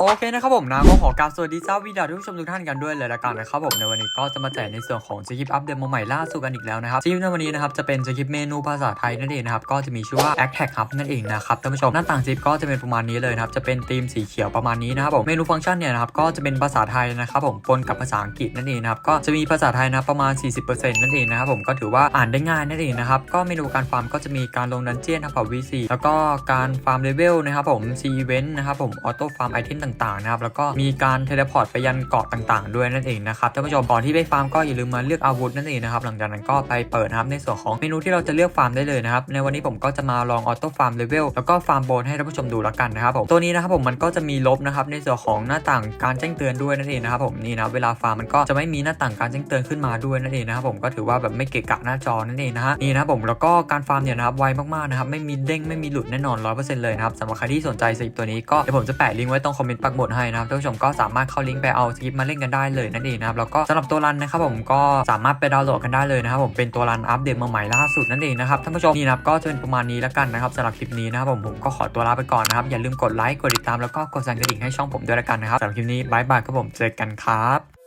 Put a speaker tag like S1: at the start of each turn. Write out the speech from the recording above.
S1: โอเคนะครับผมนะก็ขอกราบสวัสดีเจ้าวิดาทุกผู้ชมทุกท่านกันด้วยเลยละกันนะครับผมในวันนี้ก็จะมาแจกในส่วนของสคริปอัปเดตมาใหม่ล่าสุดกันอีกแล้วนะครับสคริปในวันนี้นะครับจะเป็นสคริปเมนูภาษาไทยนั่นเองนะครับก็จะมีชื่อว่า a c t a g Hub นั่นเองนะครับท่านผู้ชมหน้าต่างสคริปก็จะเป็นประมาณนี้เลยนะครับจะเป็นธีมสีเขียวประมาณนี้นะครับผมเมนูฟังก์ชันเนี่ยนะครับก็จะเป็นภาษาไทยนะครับผมปนกับภาษาอังกฤษนั่นเองนะครับก็จะมีภาษาไทยนะประมาณ 40%นั่นเองนะครับผมก็ถือว่าอ่านได้ง่ายนั่นเองนะครับก็เมนูการฟาร์มก็จะมีการลงดันเจียนนะครับ VC แล้วก็การฟาร์มเลเวลนะครับผม C event นะครับผมออโต้ฟาร์มไอเทมต่างๆนะครับแล้วก็มีการเทเลพอร์ตไปยันเกาะต่างๆ ด้วยนั่นเองนะครับท่านผู้ชมก่อนที่ไปฟาร์มก็อย่าลืมมาเลือกอาวุธนั่นเองนะครับหลังจากนั้นก็ไปเปิดนะครับในส่วนของเมนูที่เราจะเลือกฟาร์มได้เลยนะครับในวันนี้ผมก็จะมาลองออโต้ฟาร์มเลเวลแล้วก็ฟาร์มโบนให้ท่านผู้ชมดูแล้วกันนะครับผมตัวนี้นะครับผมมันก็จะมีลบนะครับในส่วนของหน้าต่างการแจ้งเตือนด้วยนั่นเองนะครับผมนี่นะเวลาฟาร์มมันก็จะไม่มีหน้าต่างการแจ้งเตือนขึ้นมาด้วยนั่นเองนะครับผมก็ถือว่าแบบไม่เกะกะหน้าจอนั่นเองนะฮะนี่นะผมแล้วก็การฟาร์มเนี่ยนะครับไวมากๆนะครับไม่มีเด้งไม่มีหลุดแน่นอน100%เลยนะครับสำหรับใครที่สนใจสกิปตัวนี้ก็เดี๋ยวผมจะแปะลิงก์ไว้ตรงคอมเมนต์ปักหมุดให้นะครับท่านผู้ชมก็สามารถเข้าลิงก์ไปเอาสกิปมาเล่นกันได้เลยนั่นเองนะครับแล้วก็สำหรับตัวรันนะครับผมก็สามารถไปดาวน์โหลดกันได้เลยนะครับผมเป็นตัวรันอัปเดตมาใหม่ล่าสุดนั่นเองนะครับท่านผู้ชมนี่นะครับก็จะเป็นประมาณนี้แล้วกันนะครับสำหรับคลิปนี้นะครับผมผมก็ขอตัวลาไปก่อนนะครับอย่าลืมกดไลค์กดติดตามแล้วก็กดสั่นกระดิ่งให้ช่องผมด้วยละกันนะครับสำหรับคลิปนี้บายบายครับผมเจอกันครับ